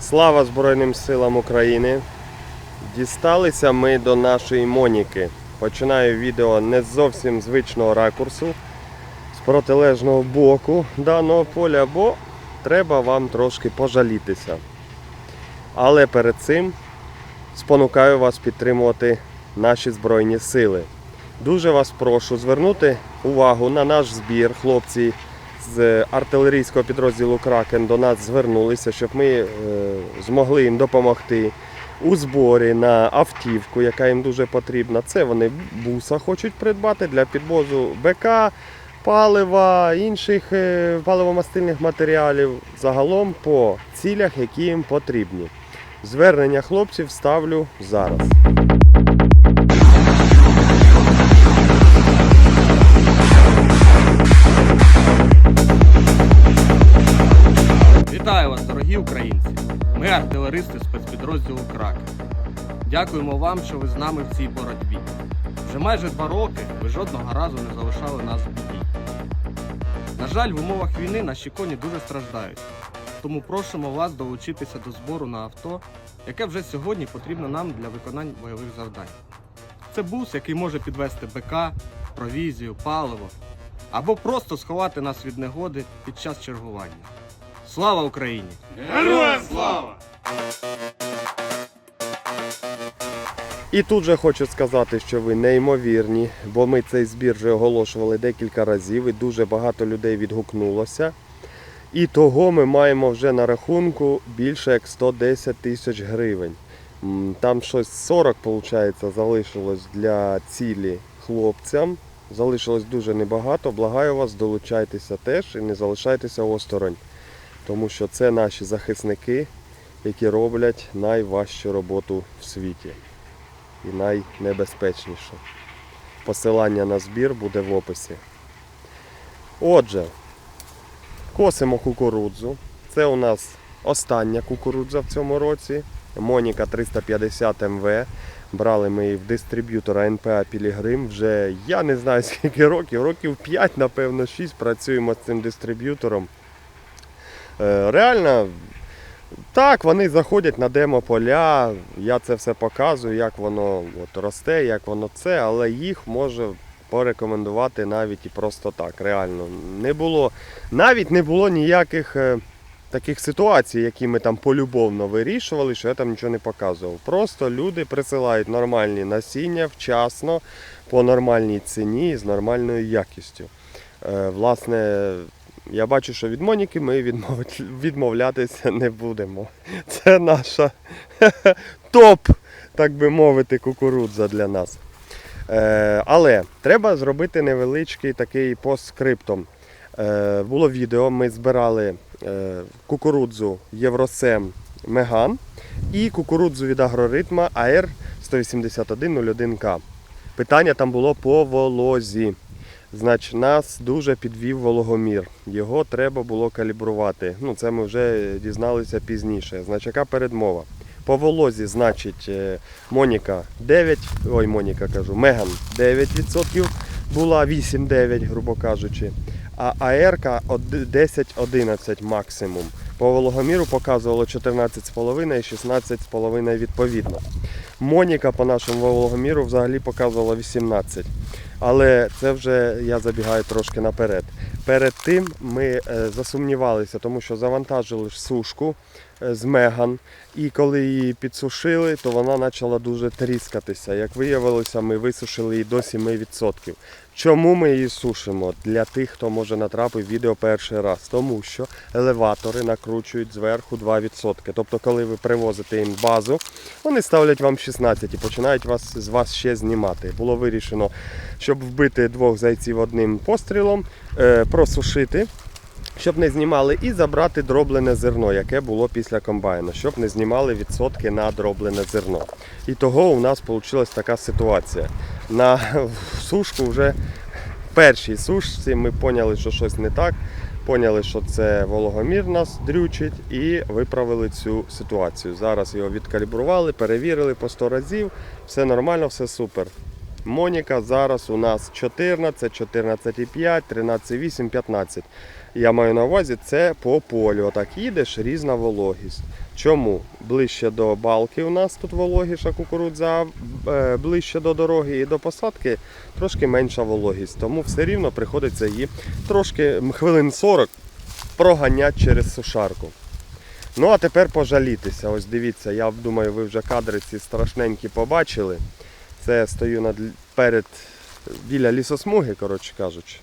Слава Збройним силам України! Дісталися ми до нашої Моніки. Починаю відео не з зовсім звичного ракурсу, з протилежного боку даного поля, бо треба вам трошки пожалітися. Але перед цим спонукаю вас підтримувати наші Збройні сили. Дуже вас прошу звернути увагу на наш збір. Хлопці з артилерійського підрозділу Кракен до нас звернулися, щоб ми е, змогли їм допомогти у зборі на автівку, яка їм дуже потрібна. Це вони буса хочуть придбати для підвозу БК, палива, інших е, паливомастильних матеріалів. Загалом по цілях, які їм потрібні. Звернення хлопців ставлю зараз. Дякуємо вам, що ви з нами в цій боротьбі. Вже майже два роки ви жодного разу не залишали нас в біді. На жаль, в умовах війни наші коні дуже страждають. Тому просимо вас долучитися до збору на авто, яке вже сьогодні потрібно нам для виконання бойових завдань. Це бус, який може підвести БК, провізію, паливо або просто сховати нас від негоди під час чергування. Слава Україні! Героям слава! І тут же хочу сказати, що ви неймовірні, бо ми цей збір вже оголошували декілька разів і дуже багато людей відгукнулося. І того ми маємо вже на рахунку більше як 110 тисяч гривень. Там щось 40, виходить, залишилось для цілі хлопцям. Залишилось дуже небагато. Благаю вас, долучайтеся теж і не залишайтеся осторонь. Тому що це наші захисники, які роблять найважчу роботу в світі і найнебезпечніше. Посилання на збір буде в описі. Отже, косимо кукурудзу. Це у нас остання кукурудза в цьому році. Моніка 350 МВ. Брали ми її в дистриб'ютора НПА Пілігрим. Вже я не знаю скільки років, років 5, напевно, 6 працюємо з цим дистриб'ютором. Е, Реально, так, вони заходять на демо-поля, я це все показую, як воно от, росте, як воно це, але їх може порекомендувати навіть і просто так. Реально. Не було, навіть не було ніяких е, таких ситуацій, які ми там полюбовно вирішували, що я там нічого не показував. Просто люди присилають нормальні насіння вчасно, по нормальній ціні з нормальною якістю. Е, Власне, я бачу, що від Моніки ми відмовлятися не будемо. Це наша топ, так би мовити, кукурудза для нас. Е, але треба зробити невеличкий такий постскриптом. Е, було відео, ми збирали е, кукурудзу Євросем Меган і кукурудзу від агроритма АР 18101К. Питання там було по волозі. Значить, нас дуже підвів вологомір. Його треба було калібрувати. Ну, це ми вже дізналися пізніше. Значить, яка передмова? По волозі, значить, е, Моніка 9, ой, Моніка кажу, Меган 9% була 8-9, грубо кажучи. А АРК 10-11 максимум. По вологоміру показувало 14,5 і 16,5 відповідно. Моніка по нашому вологоміру взагалі показувала 18. Але це вже я забігаю трошки наперед. Перед тим ми е, засумнівалися, тому що завантажили сушку е, з Меган, і коли її підсушили, то вона почала дуже тріскатися. Як виявилося, ми висушили її до 7%. Чому ми її сушимо? Для тих, хто може натрапив відео перший раз. Тому що елеватори накручують зверху 2%. Тобто, коли ви привозите їм базу, вони ставлять вам 16 і починають вас, з вас ще знімати. Було вирішено, щоб вбити двох зайців одним пострілом, е, просушити. Щоб не знімали і забрати дроблене зерно, яке було після комбайну, щоб не знімали відсотки на дроблене зерно. І того у нас вийшла така ситуація. На сушку вже в першій сушці ми поняли, що щось не так. Поняли, що це вологомір нас дрючить, і виправили цю ситуацію. Зараз його відкалібрували, перевірили по 100 разів. Все нормально, все супер. Моніка зараз у нас 14, 14,5, 13,8, 15. Я маю на увазі, це по полю. Отак їдеш, різна вологість. Чому? Ближче до балки у нас тут вологіша кукурудза, е, ближче до дороги і до посадки трошки менша вологість. Тому все рівно приходиться її трошки хвилин 40 проганяти через сушарку. Ну а тепер пожалітися. Ось дивіться, я думаю, ви вже кадри ці страшненькі побачили. Це я стою над, перед біля лісосмуги, коротше кажучи.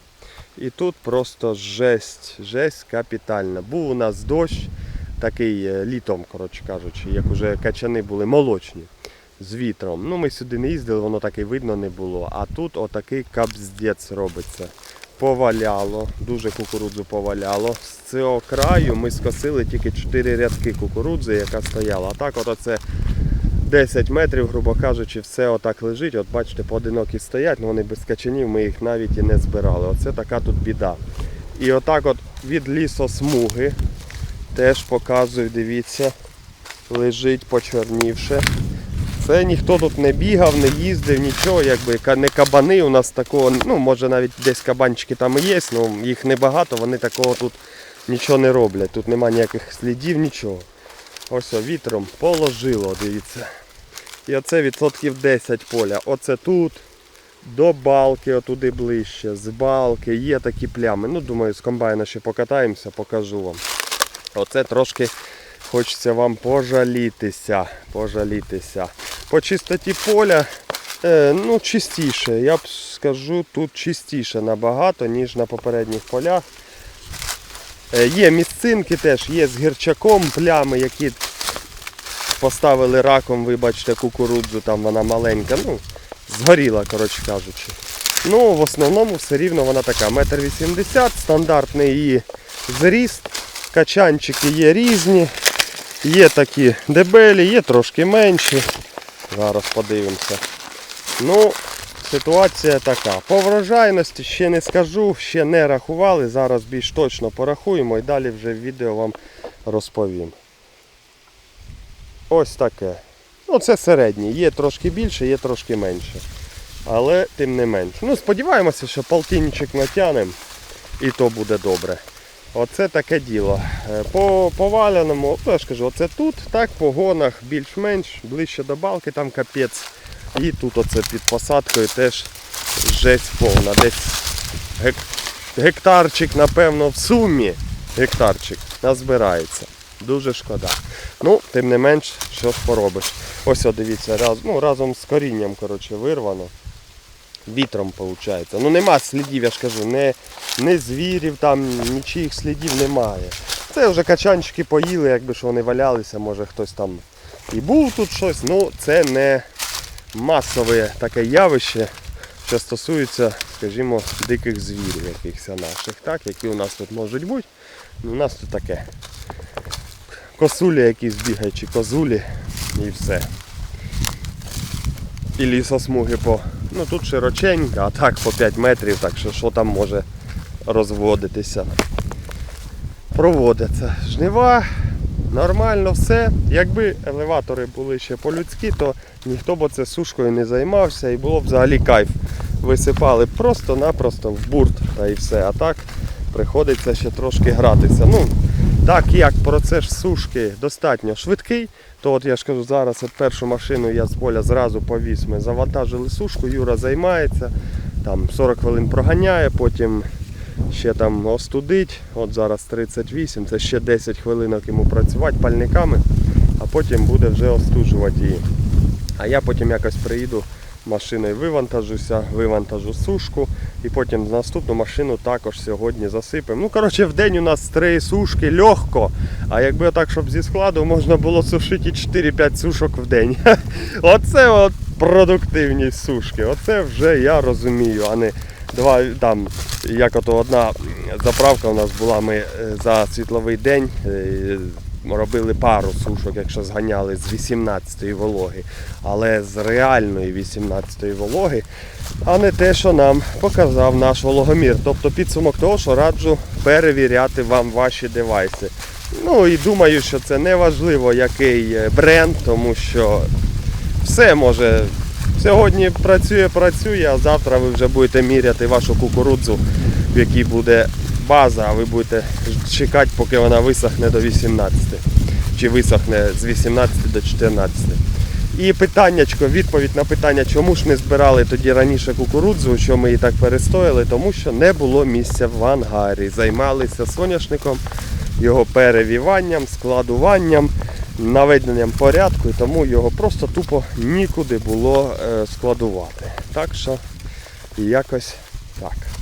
І тут просто жесть, жесть капітальна. Був у нас дощ, такий е, літом, коротше кажучи, як уже качани були молочні з вітром. Ну ми сюди не їздили, воно так і видно не було. А тут отакий капздець робиться. Поваляло, дуже кукурудзу поваляло. З цього краю ми скосили тільки 4 рядки кукурудзи, яка стояла. А так от оце 10 метрів, грубо кажучи, все отак лежить. От бачите, поодинокі стоять, але вони без качанів, ми їх навіть і не збирали. Оце така тут біда. І отак от від лісосмуги теж показую, дивіться, лежить почорнівше. Це ніхто тут не бігав, не їздив, нічого, якби не кабани у нас такого, ну може навіть десь кабанчики там і є, але їх небагато, вони такого тут нічого не роблять. Тут нема ніяких слідів, нічого. Ось вітром положило, дивіться. І оце відсотків 10 поля. Оце тут, до балки, отуди ближче, з балки, є такі плями. Ну, думаю, з комбайна ще покатаємося, покажу вам. Оце трошки хочеться вам пожалітися. пожалітися. По чистоті поля, е, ну, чистіше. Я б скажу, тут чистіше набагато, ніж на попередніх полях. Е, Є місцинки теж, є з гірчаком плями, які поставили раком, вибачте, кукурудзу, там вона маленька, ну, згоріла, коротше кажучи. Ну, в основному все рівно вона така. Метр вісімдесят, стандартний її зріст. Качанчики є різні. Є такі дебелі, є трошки менші. Зараз подивимося. Ну, ситуація така. По врожайності ще не скажу, ще не рахували. Зараз більш точно порахуємо і далі вже в відео вам розповім. Ось таке. Ну, це середнє. Є трошки більше, є трошки менше. Але тим не менше. Ну, сподіваємося, що полтинничок натягнемо і то буде добре. Оце таке діло. Е, По поваляному, ну, я ж кажу, оце тут, так, по гонах більш-менш, ближче до балки, там капець. І тут оце під посадкою теж жесть повна. Десь гек... гектарчик, напевно, в сумі гектарчик назбирається. Дуже шкода. Ну, тим не менш, що ж поробиш. Ось о, дивіться, раз, ну, разом з корінням коротше, вирвано. Вітром виходить. Ну нема слідів, я ж кажу, не, не звірів, там нічиїх слідів немає. Це вже качанчики поїли, якби ж вони валялися, може хтось там і був тут щось. Ну це не масове таке явище, що стосується, скажімо, диких звірів якихось наших, так, які у нас тут можуть бути. Ну, у нас тут таке. Косулі якісь бігають, козулі і все. І лісосмуги по. Ну тут широченька, а так по 5 метрів, так що що там може розводитися. Проводяться жнива, нормально все. Якби елеватори були ще по-людськи, то ніхто б це сушкою не займався і було б взагалі кайф. Висипали просто-напросто в бурт та і все. А так приходиться ще трошки гратися. Ну, так як процес сушки достатньо швидкий, то от я ж кажу, зараз от першу машину я з поля зразу повіз. Ми завантажили сушку, Юра займається, там 40 хвилин проганяє, потім ще там остудить. От зараз 38, це ще 10 хвилинок йому працювати пальниками, а потім буде вже остуджувати її. А я потім якось приїду машиною вивантажуся, вивантажу сушку і потім наступну машину також сьогодні засипемо. Ну, коротше, в день у нас три сушки легко. А якби так, щоб зі складу можна було сушити 4-5 сушок в день. Оце от продуктивність сушки. Оце вже я розумію, а не два там, як ото одна заправка у нас була, ми е, за світловий день. е, Робили пару сушок, якщо зганяли з 18-ї вологи, але з реальної 18-ї вологи, а не те, що нам показав наш вологомір. Тобто підсумок того, що раджу перевіряти вам ваші девайси. Ну і думаю, що це не важливо, який е, бренд, тому що все може. Сьогодні працює, працює, а завтра ви вже будете міряти вашу кукурудзу, в якій буде база, а ви будете чекати, поки вона висохне до 18. Чи висохне з 18 до 14. І питаннячко, відповідь на питання, чому ж не збирали тоді раніше кукурудзу, що ми її так перестояли, тому що не було місця в ангарі. Займалися соняшником, його перевіванням, складуванням, наведенням порядку, і тому його просто тупо нікуди було е, складувати. Так що якось так.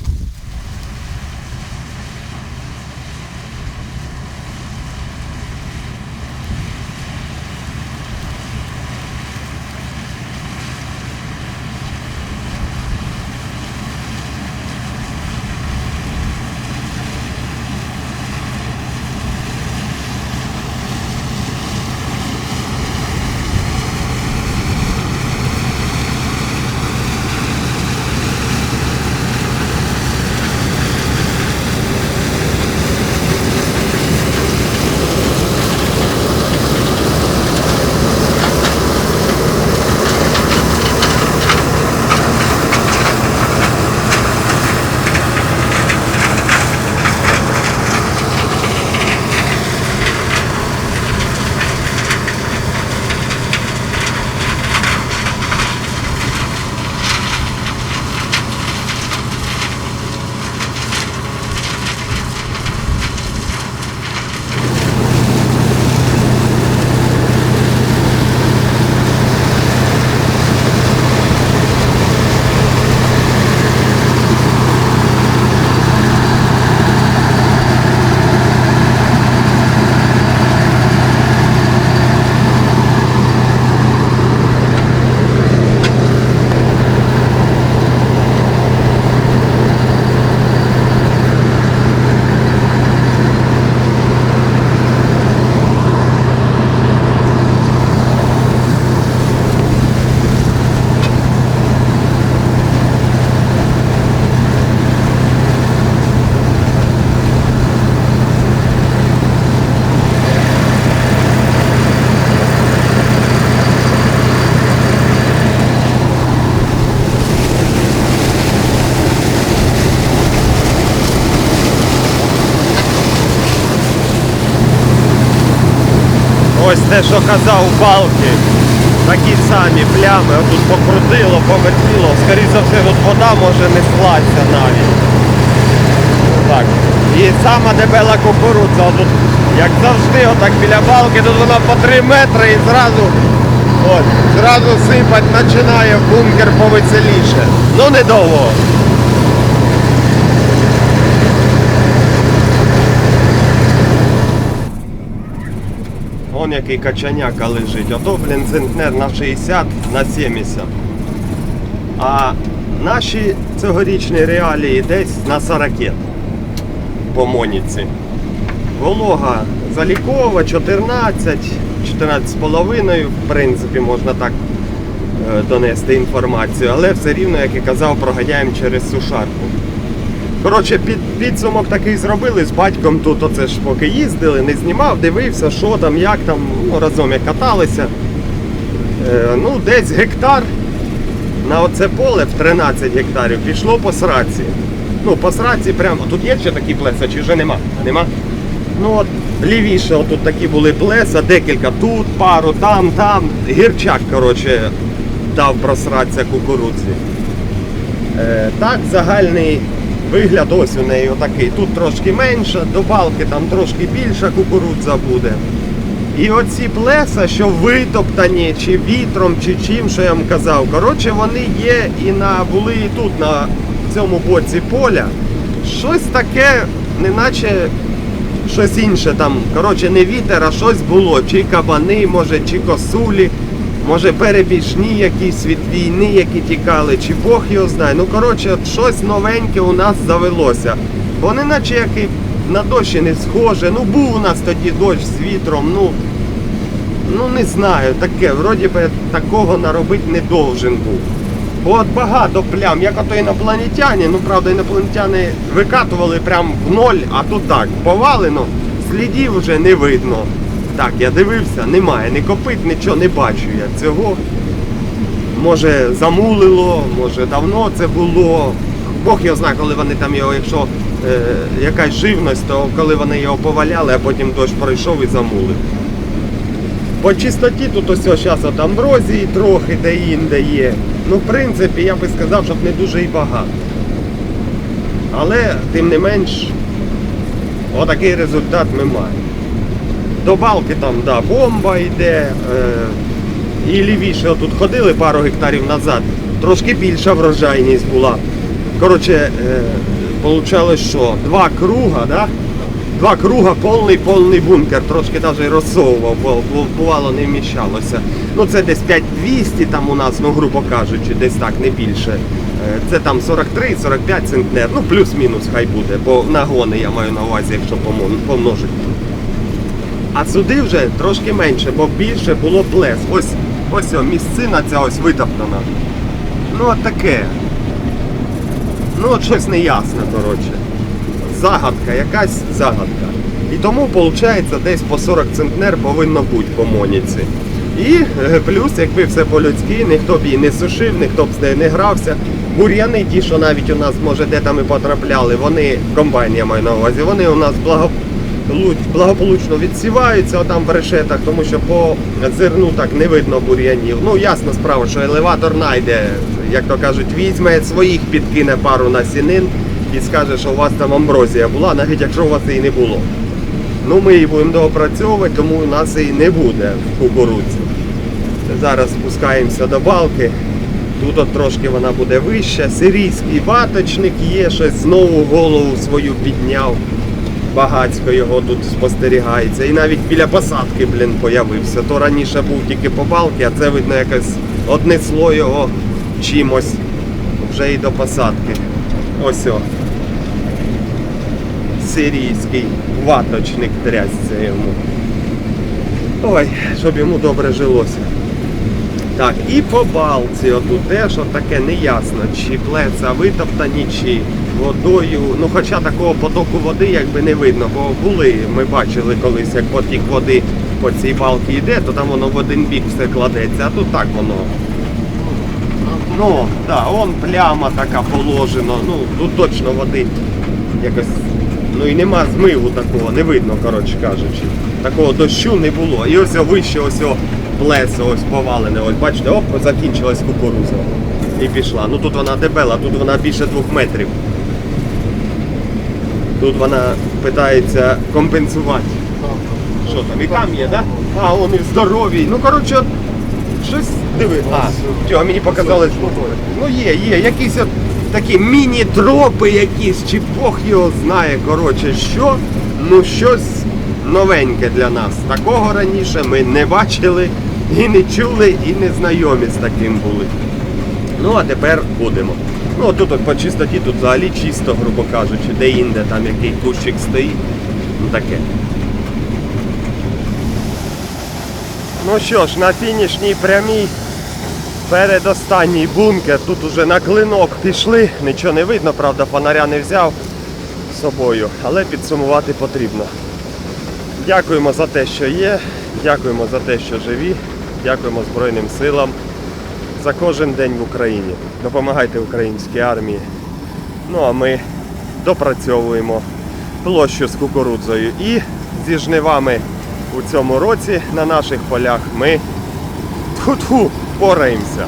Те, що казав балки. Такі самі плями, отут покрутило, повертіло. Скоріше за все, тут вода може не слася навіть. Так. І сама дебела кукурудза, отут, як завжди, отак біля балки, тут вона по 3 метри і зразу, от, зразу сипать починає бункер повеселіше. Ну недовго. Вон який качаняка лежить. Ото, блін, центнер на 60 на 70. А наші цьогорічні реалії десь на 40 по моніці. Волога залікова 14, 14,5, в принципі, можна так е, донести інформацію, але все рівно, як і казав, проганяємо через сушарку. Коротше, під, підсумок такий зробили з батьком тут, оце ж поки їздили, не знімав, дивився, що там, як там, ну, разом як каталися. Е, ну, десь гектар на оце поле в 13 гектарів пішло по сраці. Ну, по сраці прямо. Тут є ще такі плеса, чи вже нема? Нема? Ну от лівіше отут такі були плеса, декілька тут, пару, там, там. Гірчак, коротше, дав просратися кукурудзі. Е, так, загальний вигляд ось у неї отакий. Тут трошки менше, до балки там трошки більша кукурудза буде. І оці плеса, що витоптані, чи вітром, чи чим, що я вам казав, коротше, вони є і на були і тут, на цьому боці поля. Щось таке, неначе щось інше там. Коротше, не вітер, а щось було. Чи кабани, може, чи косулі, може перебіжні якісь від війни, які тікали, чи Бог його знає. Ну, коротше, от щось новеньке у нас завелося. Вони наче як і на дощі не схоже. Ну був у нас тоді дощ з вітром, ну. Ну не знаю, таке, вроді би такого наробити не должен був. От багато плям, як ото інопланетяни, ну правда інопланетяни викатували прям в ноль, а тут так, повалено, слідів вже не видно. Так, я дивився, немає, ні копит, нічого не бачу я цього. Може замулило, може давно це було. Бог його знає, коли вони там його, якщо е, якась живність, то коли вони його поваляли, а потім дощ пройшов і замулив. По чистоті тут ось зараз от амброзії трохи де-інде є. Ну, в принципі, я би сказав, щоб не дуже і багато. Але, тим не менш, отакий результат ми маємо. До балки там да, бомба йде. Е, і лівіше отут ходили пару гектарів назад. Трошки більша врожайність була. Коротше, е, що два круга, да? Два круга, повний повний бункер, трошки навіть розсовував, бо бувало не вміщалося. Ну це десь 5200 там у нас, ну грубо кажучи, десь так, не більше. Е, Це там 43-45 центнер, ну плюс-мінус хай буде, бо нагони я маю на увазі, якщо помножити. А сюди вже трошки менше, бо більше було плес. Ось ось о, місцина ця ось витоптана. Ну от таке. Ну от щось неясне, коротше. Загадка, якась загадка. І тому, виходить, десь по 40 центнер повинно бути по моніці. І е, плюс, якби все по-людськи, ніхто б її не сушив, ніхто б з нею не грався. Бур'яни, ті, що навіть у нас, може, де там і потрапляли, вони, комбайн я маю на увазі, вони у нас благо, лу- благополучно відсіваються отам в решетах, тому що по зерну так не видно бур'янів. Ну, ясна справа, що елеватор найде, як то кажуть, візьме своїх, підкине пару насінин і скаже, що у вас там амброзія була, навіть якщо у вас її не було. Ну, ми її будемо доопрацьовувати, тому у нас і не буде в кукурудзі. Зараз спускаємося до балки. Тут от трошки вона буде вища. Сирійський ваточник є, щось знову голову свою підняв. Багацько його тут спостерігається. І навіть біля посадки, блін, появився. То раніше був тільки по балки, а це видно якось однесло його чимось вже і до посадки. Ось о. Сирійський ваточник трясся йому. Ой, щоб йому добре жилося. Так, і по балці отут теж от таке неясно, чи плеца витоптані, чи водою. Ну хоча такого потоку води якби не видно, бо були, ми бачили колись, як потік води по цій балці йде, то там воно в один бік все кладеться, а тут так воно. Ну, да, он пляма така положена, ну тут точно води якось. Ну і нема змиву такого, не видно, коротше кажучи. Такого дощу не було. І ось вище ось плесо ось повалене. Ось бачите, оп, закінчилась кукуруза. І пішла. Ну тут вона дебела, тут вона більше двох метрів. Тут вона питається компенсувати. Що там, і там є, так? Да? А, вони здорові. Ну коротше, щось диви. А, цього мені показали. Ну є, є, якісь от такі міні-тропи якісь, чи Бог його знає, коротше, що, ну щось новеньке для нас. Такого раніше ми не бачили і не чули, і не знайомі з таким були. Ну а тепер будемо. Ну тут от по чистоті, тут взагалі чисто, грубо кажучи, де-інде там який кущик стоїть. Ну таке. Ну що ж, на фінішній прямій передостанній бункер. Тут уже на клинок пішли, нічого не видно, правда, фонаря не взяв з собою, але підсумувати потрібно. Дякуємо за те, що є, дякуємо за те, що живі, дякуємо Збройним силам за кожен день в Україні. Допомагайте українській армії. Ну а ми допрацьовуємо площу з кукурудзою. І зі жнивами у цьому році на наших полях ми тху-тху пораємося.